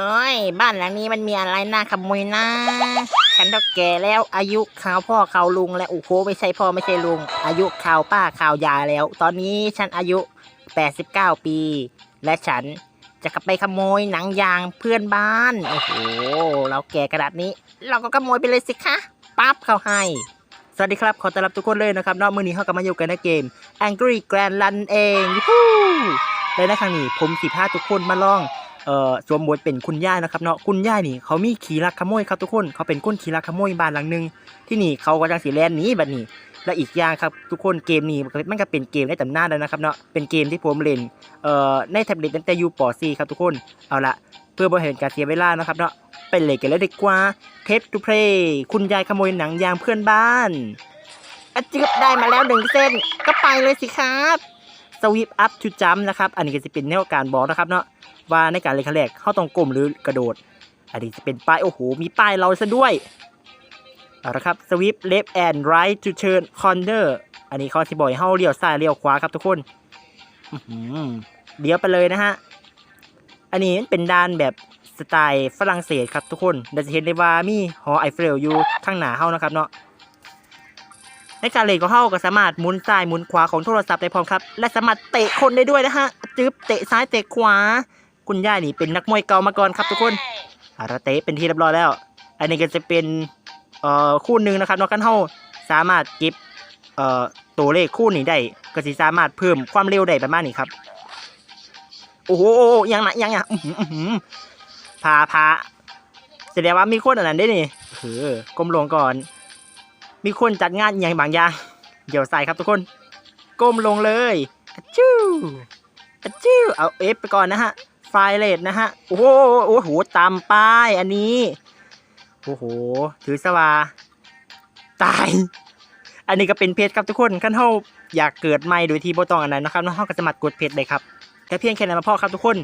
เอ้ย บ้านหลังนี้มันมีอะไรน่าขโมยนะ ฉันต้องแก่แล้วอายุข่าวพ่อข่าวลุง แล้วโอ้โหไม่ใช่พ่อไม่ใช่ลุง อายุข่าวป้าข่าวยาแล้ว ตอนนี้ฉันอายุ 89 ปี และฉันจะกลับไปขโมยหนังยางเพื่อนบ้านโอ้โหเราแก่ขนาดนี้ เราก็ขโมยไปเลยสิคะปั๊บเข้าให้สวัสดีครับ ขอต้อนรับทุกคนเลยนะครับนอกมือนี้เข้ากับมาอยู่กันในเกม Angry Grand Run เองยูฮูและในครั้งนี้ผมสิพาทุกคนมาลอง เอ่อสวมบทเป็นคุณย่านะครับเนาะคุณย่านี่เขามีขี่ลักขโมยครับทุกคนเขาเป็นคนขี่ลักขโมยบ้านหลังหนึ่งที่นี่เขาก็จังสีแลนหนีแบบนี้ และอีกอย่างครับทุกคนเกมนี้มันก็เป็นเกมในตำนานแล้วนะครับเนาะเป็นเกมที่ผมเล่นเอ่อในแท็บเล็ตตั้งแต่อยู่ป .4 ครับทุกคนเอาละเพื่อบริหารการเสียเวลานะครับเนาะไปเลยกันเลยดีกว่าเทปทูเพลย์คุณยายขโมยหนังยางเพื่อนบ้านอะจึบได้มาแล้วหนึ่งเส้นก็ไปเลยสิครับ สวิปอัพชูจัมนะครับอันนี้ก็จะเป็นแนวการบอกนะครับเนาะว่าในการเล่นครั้งแรกเข้าตรงกลมหรือกระโดด อันนี้จะเป็นป้ายโอ้โหมีป้ายเราซะด้วยเอาละครับ sweep left and right to turn corner อันนี้เขาที่บอกเข้าเลี้ยวซ้ายเลี้ยวขวาครับทุกคนเลี้ยวไปเลยนะฮะอันนี้เป็นด้านแบบสไตล์ฝรั่งเศสครับทุกคนเราจะเห็นได้ว่ามีหอไอเฟลอยู่ข้างหน้าเฮานะครับเนาะ ในการเล่นของเฮาก็สามารถหมุนซ้ายหมุนขวาของโทรศัพท์ได้พร้อมครับ และสามารถเตะคนได้ด้วยนะฮะจึ๊บเตะซ้ายเตะขวา คุณย่านี่เป็นนักมวยเก่ามาก่อนครับทุกคนอาราเตะเป็นที่เรียบร้อยแล้ว อันนี้ก็จะเป็นเอ่อคู่หนึ่งนะครับนอกกันเฮาสามารถเก็บเอ่อตัวเลขคู่นี้ได้ก็สิสามารถเพิ่มความเร็วได้ประมาณนี้ครับโอ้โหยังนะยังนะอื้อหืออื้อหือพาพาแสดงว่ามีคนอันนั้นได้นี่เออกลมลงก่อน มีคนจัดงานอหย่างบางอย่างเดี๋ยวใส่ครับทุกคน ก้มลงเลยอะจู้วอะจู้วเอาเอฟไปก่อนนะฮะไฟเลตนะฮะ โอ้โหโอ้โหตามป้ายอันนี้ โอ้โห ถือสว่า ตาย อันนี้ก็เป็นเพจครับทุกคนขั้นเท่าอยากเกิดใหม่โดยที่บ่ต้องอันนั้นนะครับน้องเฮาก็สามารกดเพจได้ครับแต่เพียงแค่นั้นมาพอครับทุกคน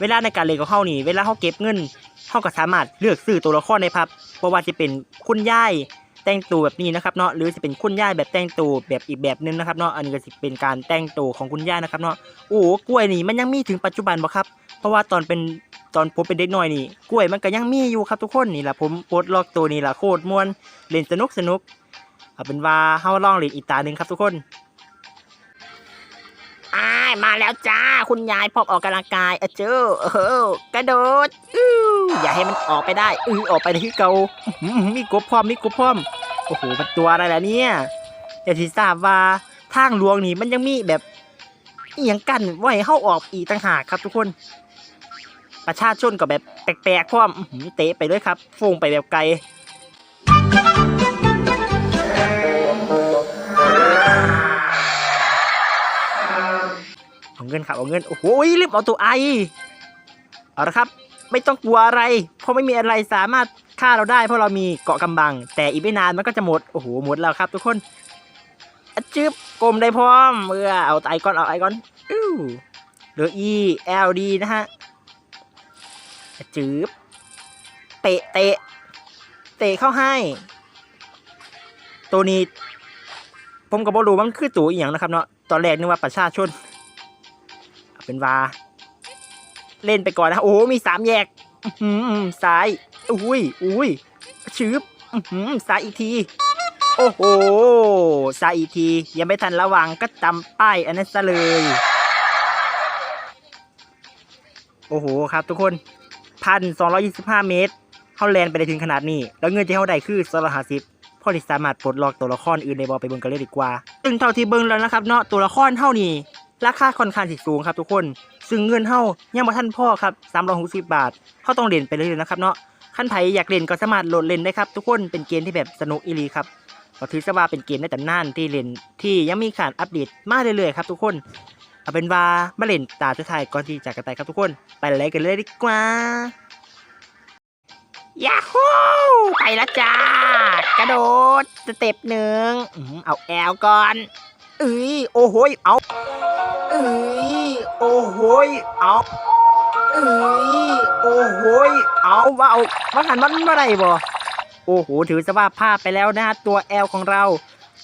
เวลาในการเล่นของเฮานี่ เวลาเฮาเก็บเงินเฮาก็สามารถเลือกซื้อตัวละครได้ครับเพราะว่าจะเป็นคุณยาย แต่งตัวแบบนี้นะครับเนาะหรือจะเป็นคุณย่าแบบแต่งตัวแบบอีกแบบนึงนะครับเนาะอันนี้ก็จะเป็นการแต่งตัวของคุณย่านะครับเนาะโอ้กล้วยนี่มันยังมีถึงปัจจุบันบ่ครับ เพราะว่าตอนเป็นตอนผมเป็นเด็กน้อยนี่กล้วยมันก็ยังมีอยู่ครับทุกคนนี่แหละผมโพสต์ลอกตัวนี่แหละโคตรม่วนเล่นสนุกสนุกเอาเป็นว่าเฮาลองเล่นอีกตาหนึ่งครับทุกคนอ้ายมาแล้วจ้า คุณยายพร้อมออกกำลังกายอะเจ้าเออกระโดดอื้ออย่าให้มันออกไปได้อื้อออกไปที่เก่าอื้อหือมีกบพร้อมมีกบพร้อม โอ้โหมันตัวอะไรล่ะเนี่ยอยาที่ทราบว่าทางหลวงนี่มันยังมีแบบอีหยังกันไว้ให้เข้าออกอีกต่างหากครับทุกคน ประชาชนก็แบบแปลกๆพร้อมอื้อหือเตะไปเลยครับฟงไปแบบไกล เอาเงินครับเอาเงินโอ้โหรีบเอาตัวไอเอาละครับ ไม่ต้องกลัวอะไร เพราะไม่มีอะไรสามารถ ฆ่าเราได้เพราะเรามีเกาะกำบัง แต่อีกไม่นานมันก็จะหมด โอ้โห หมดแล้วครับทุกคนจึบกลมได้พร้อมเมื่อเอาไอก่อนเอาไอก่อนอู้เหลือ E L D นะฮะจึบเตะเตะเตะเข้าให้ ตัวนี้ ผมก็บอรู้ว่ามันคือตัวอีหยังนะครับเนาะตอนแรกนึกว่าประชาชน เป็นวา เล่นไปก่อนนะ โอ้ มีสามแยกซ้าย อุ้ยอุ้ยชืบอื้อหือซ้ายอีกที โอ้โหซายอีกที ยังไม่ทันระวังก็จำป้ายอันนั้นซะเลย โอ้โหครับทุกคนพันสองร้อยี่สิบห้าเมตรเข้าแลนไปได้ถึงขนาดนี้ แล้วเงินที่เขาได้คือสองร้อยห้าสิบพอที่สามารถปลดล็อกตัวละครอื่นในบอไปเบิ่งกันเลยดีกว่า ซึ่งเท่าที่เบิ่งแล้วนะครับเนาะตัวละครเท่านี้ราคาค่อนข้างสูงครับทุกคน ซึ่งเงินเฮายังบ่ทันพ่อครับ360บบาทเฮาต้องเล่นไปเรื่อยนะครับเนาะ คันไผอยากเล่นก็สามารถโหลดเล่นได้ครับทุกคนเป็นเกมที่แบบสนุกอีลีครับก็ถือซะว่าเป็นเกมในตำนานที่เล่นที่ยังมีการอัปเดตมาเรื่อยๆครับทุกคนเอาเป็นว่ามาเล่นตาสุดท้ายก่อนที่จะกันไปครับทุกคน ไปเลยกันเลยดีกว่ายาฮูไปล้วจ้ากระโดดสเต็ปหนึ่งเอาแอลก่อนเอ้ยโอ้โหเอาเอ้ยโอ้โหเอา เอ้ยโอ้โหยเอาว่าเอาว่าหันมันมาได้บ่โอ้โหถือสภาพภาไปแล้วนะฮะตัวแอลของเรา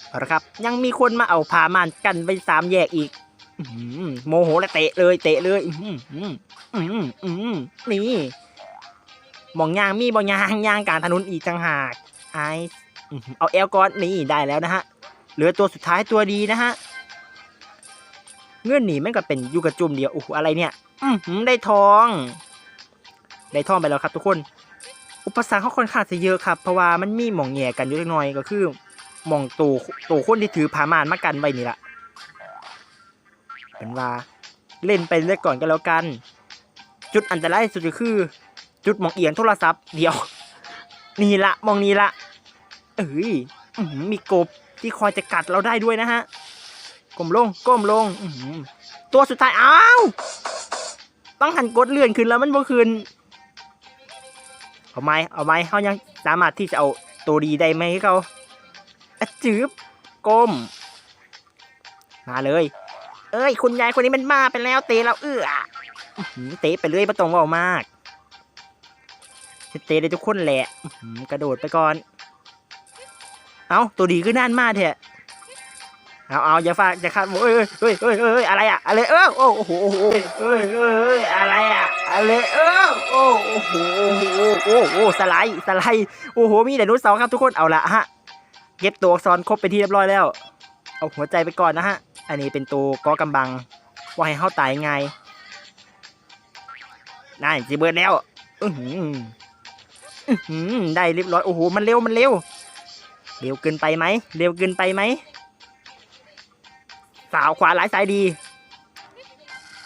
เอาละครับ ยังมีคนมาเอาผามานกันไปสามแยกอีกอื้อหือโมโหและเตะเลยเตะเลยอื้อหืออื้อหืออื้อหือนี่หมองยางมีบ่ยางยางกลารถนนอีกต่างหากไอซ์อื้อหือเอาแอลก่อนนี่ได้แล้วนะฮะเหลือตัวสุดท้ายตัวดีนะฮะ เงื่อนหนีแม่งก็เป็นยูกับจุ่มเดียวโอ้โหอะไรเนี่ย อือหือได้ทอง ได้ทองไปแล้วครับ ทุกคน อุปสรรคเขาค่อนข้างจะเยอะครับ เพราะว่ามันมีหมองแหย่กันอยู่เล็กน้อยก็คือหมองตัวตัวคนที่ถือผามานมากันไว้นี่แหละเป็นว่าเล่นไปเรื่อยก่อนก็แล้วกัน จุดอันตรายที่สุดก็คือ จุดหมองเอียงโทรศัพท์เดียว นี่ละมองนี้ละเอ้ยอื้อหือมีกบที่คอยจะกัดเราได้ด้วยนะฮะก้มลงก้มลงตัวสุดท้ายอ้าว ต้องหันกดเลื่อนขึ้นแล้วมันบ่ขึ้นเอาไหมเอาไหมเขายังสามารถที่จะเอาตัวดีได้ไหมเขาจืบก้ม มาเลย เอ้ย คุณยายคนนี้มันมาไปแล้วเตะเราเอื้ออื้อเตะไปเลยไม่ต้องว่ามากเตะได้ทุกคนแหละกระโดดไปก่อน เอาตัวดีขึ้นน่านมากเถอะ เอาเอาอย่าฝากอย่าคาดเอ้ยเอ้ยเอ้ยเอ้ยเอ้ยอะไรอะอะไรเออโอ้โหโอ้โหเอ้ยเอ้ยเอ้ยอะไรอะอะไรเออโอ้โหโอ้โหโอ้โหสไลด์สไลด์โอ้โหมีไดโนเสาร์ครับทุกคนเอาละฮะเก็บตัวอักษรครบไปนที่เรียบร้อยแล้ว เอาหัวใจไปก่อนนะฮะ อันนี้เป็นตัวกอกำบัง ว่าให้เข้าตายไงได้จีเบิร์ดแล้วอือหืออื้อหือได้เรียบร้อยโอ้โหมันเร็วมันเร็ว เร็วเกินไปไหมเร็วเกินไปไหม สาวขวาหลายสายดี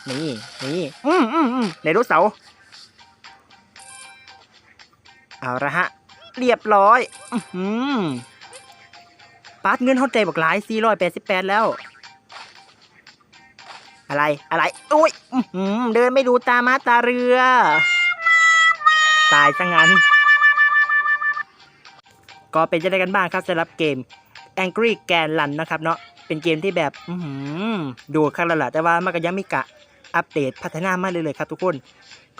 นี่นี่อืมอืมอืมในรถเสาร์เอาละฮะ เรียบร้อย อือหือปาดเงินเขาใจบอกหลาย488แล้ว อะไรอะไรอุ้ยอื้อหือเดินไม่ดูตามาตาเรือ ตายซะงั้น ก็เป็นจะได้กันบ้างครับสำหรับเกม Angry g a n Run นะครับเนาะ เป็นเกมที่แบบอื้อหือดูข้งละละแต่ว่ามันก็ยังมีกะอัปเดตพัฒนามาเรื่อยๆครับทุกคน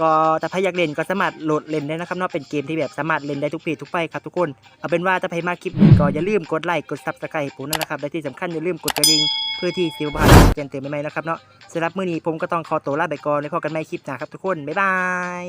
ก็ถ้าใครอยากเล่นก็สามารถโหลดเล่นได้นะครับเนาะเป็นเกมที่แบบสามารถเล่นได้ทุกเพศทุกไปครับทุกคนเอาเป็นว่าถ้าใครมาคลิปนี้ก็อย่าลืมกดไลค์กดซับสไครต์ผมนะครับและที่สำคัญอย่าลืมกดกระดิ่งเพื่อที่สิวพาแจ้งเตือนใหม่ๆนะครับเนาะสำหรับมื้อนี้ผมก็ต้องขอตัวลาไปก่อนแล้วพบกันใหม่คลิปหน้าครับทุกคนบ๊ายบาย